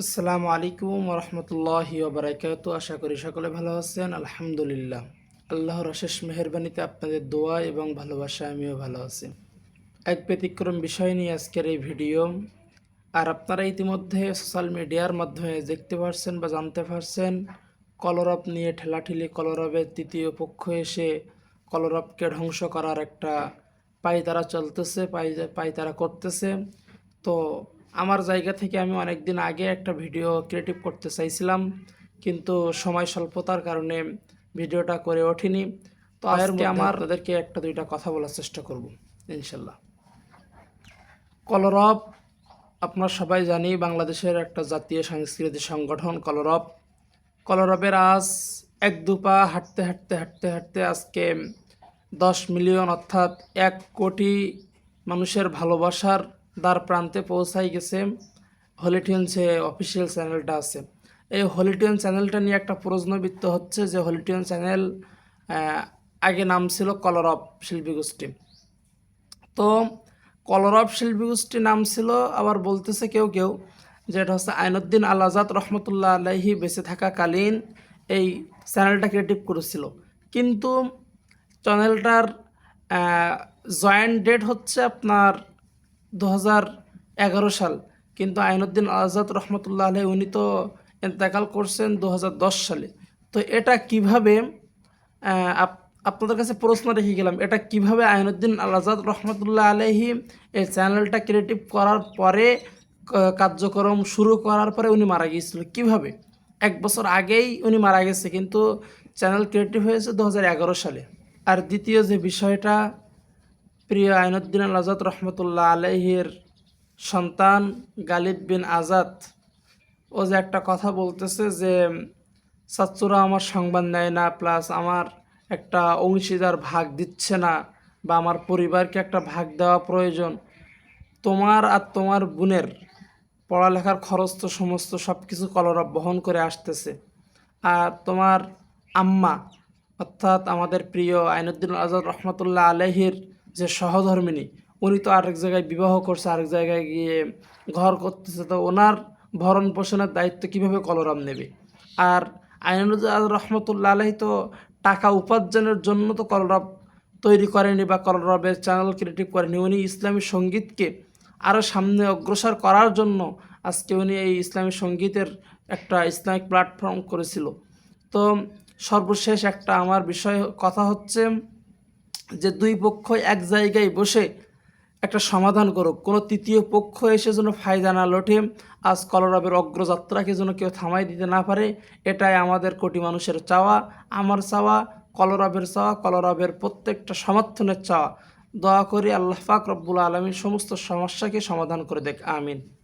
আসসালামু আলাইকুম রহমতুল্লাহি ওবরাকাত। আশা করি সকলে ভালো আছেন, আলহামদুলিল্লাহ। আল্লাহর অশেষ মেহরবানিতে আপনাদের দোয়া এবং ভালোবাসা আমিও ভালো আছি। এক ব্যতিক্রম বিষয় নিয়ে আজকের এই ভিডিও। আর আপনারা ইতিমধ্যে সোশ্যাল মিডিয়ার মাধ্যমে দেখতে পারছেন বা জানতে পারছেন, কলরব নিয়ে ঠেলাঠেলি কলরবের তৃতীয় পক্ষ এসে কলরবকে ধ্বংস করার একটা পায়তারা চলতেছে পাই পায়তারা করতেছে। তো আমার জায়গা থেকে আমি অনেক দিন আগে একটা ভিডিও ক্রিয়েটিভ করতে চাইছিলাম কিন্তু সময় স্বল্পতার কারণে ভিডিওটা করে ওঠেনি। তো আজকে আমার তাদেরকে একটা দুইটা কথা বলার চেষ্টা করব ইনশাল্লাহ। কলরব আপনার সবাই জানি বাংলাদেশের একটা জাতীয় সাংস্কৃতিক সংগঠন কলরব। কলরবের আজ এক দুপা হাঁটতে হাঁটতে হাঁটতে হাঁটতে আজকে দশ মিলিয়ন অর্থাৎ এক কোটি মানুষের ভালোবাসার দ্বার প্রান্তে পৌঁছাই গেছে হলিটিয়ন যে অফিসিয়াল চ্যানেলটা আছে। এই হলিটিয়ন চ্যানেলটা নিয়ে একটা প্রশ্নবিত্ত হচ্ছে যে হলিটিয়ন চ্যানেল আগে নাম ছিল কলরব শিল্পী গোষ্ঠী তো কলরব শিল্পী গোষ্ঠী নাম ছিল, আবার বলতেছে কেউ কেউ যে এটা হচ্ছে আইনুদ্দিন আল আজাদ রহমতুল্লাহ আলাইহি বেঁচে থাকাকালীন এই চ্যানেলটা ক্রিয়েটিভ করেছিল। কিন্তু চ্যানেলটার জয়েন্ট ডেট হচ্ছে আপনার দু সাল। কিন্তু আইনুদ্দিন আজাদ রহমতুল্লাহ আলহী উনি তো ইন্তেকাল করছেন দু হাজার দশ সালে। তো এটা কীভাবে আপ- আপনাদের কাছে প্রশ্ন রেখে গেলাম, এটা কীভাবে আইনুদ্দিন আল আজাদ রহমতুল্লাহ আলহি এই চ্যানেলটা ক্রিয়েটিভ করার পরে কার্যক্রম শুরু করার পরে উনি মারা গিয়েছিল? কীভাবে? এক বছর আগেই উনি মারা গেছে, কিন্তু চ্যানেল ক্রিয়েটিভ হয়েছে দু হাজার এগারো সালে। আর দ্বিতীয় যে বিষয়টা প্রিয় আইনুদ্দিন আল আজাদ রহমতুল্লাহ আলহির সন্তান গালিব বিন আজাদ। ও যে একটা কথা বলতেছে যে ছাত্ররা আমার সংবাদ নেয় না, প্লাস আমার একটা অংশীদার ভাগ দিচ্ছে না বা আমার পরিবারকে একটা ভাগ দেওয়া প্রয়োজন। তোমার আর তোমার বোনের পড়ালেখার খরচ তো সমস্ত সব কিছু কলরব বহন করে আসতেছে। আর তোমার আম্মা, অর্থাৎ আমাদের প্রিয় আইনুদ্দিন আজাদ রহমতুল্লাহ আলহির যে সহধর্মিনী, উনি তো আরেক জায়গায় বিবাহ করছে, আরেক জায়গায় গিয়ে ঘর করতেছে, তো ওনার ভরণ পোষণের দায়িত্ব কীভাবে কলরব নেবে? আর আইনুদ্দিন রহমতুল্লাহ আলহী তো টাকা উপার্জনের জন্য তো কলরব তৈরি করেনি বা কলরবের চ্যানেল ক্রিয়েটিভ করেনি। উনি ইসলামী সঙ্গীতকে আরও সামনে অগ্রসর করার জন্য আজকে উনি এই ইসলামী সঙ্গীতের একটা ইসলামিক প্ল্যাটফর্ম করেছিল। তো সর্বশেষ একটা আমার বিষয়, কথা হচ্ছে যে দুই পক্ষ এক জায়গায় বসে একটা সমাধান করুক। কোনো তৃতীয় পক্ষ এসে যেন ফায়দা না লোটে, আজ কলরবের অগ্রযাত্রাকে যেন কেউ থামাই দিতে না পারে, এটাই আমাদের কোটি মানুষের চাওয়া, আমার চাওয়া, কলরবের চাওয়া, কলরবের প্রত্যেকটা সমর্থনের চাওয়া। দোয়া করি আল্লাহ পাক রব্বুল আলমীর সমস্ত সমস্যাকে সমাধান করে দেখ আমিন।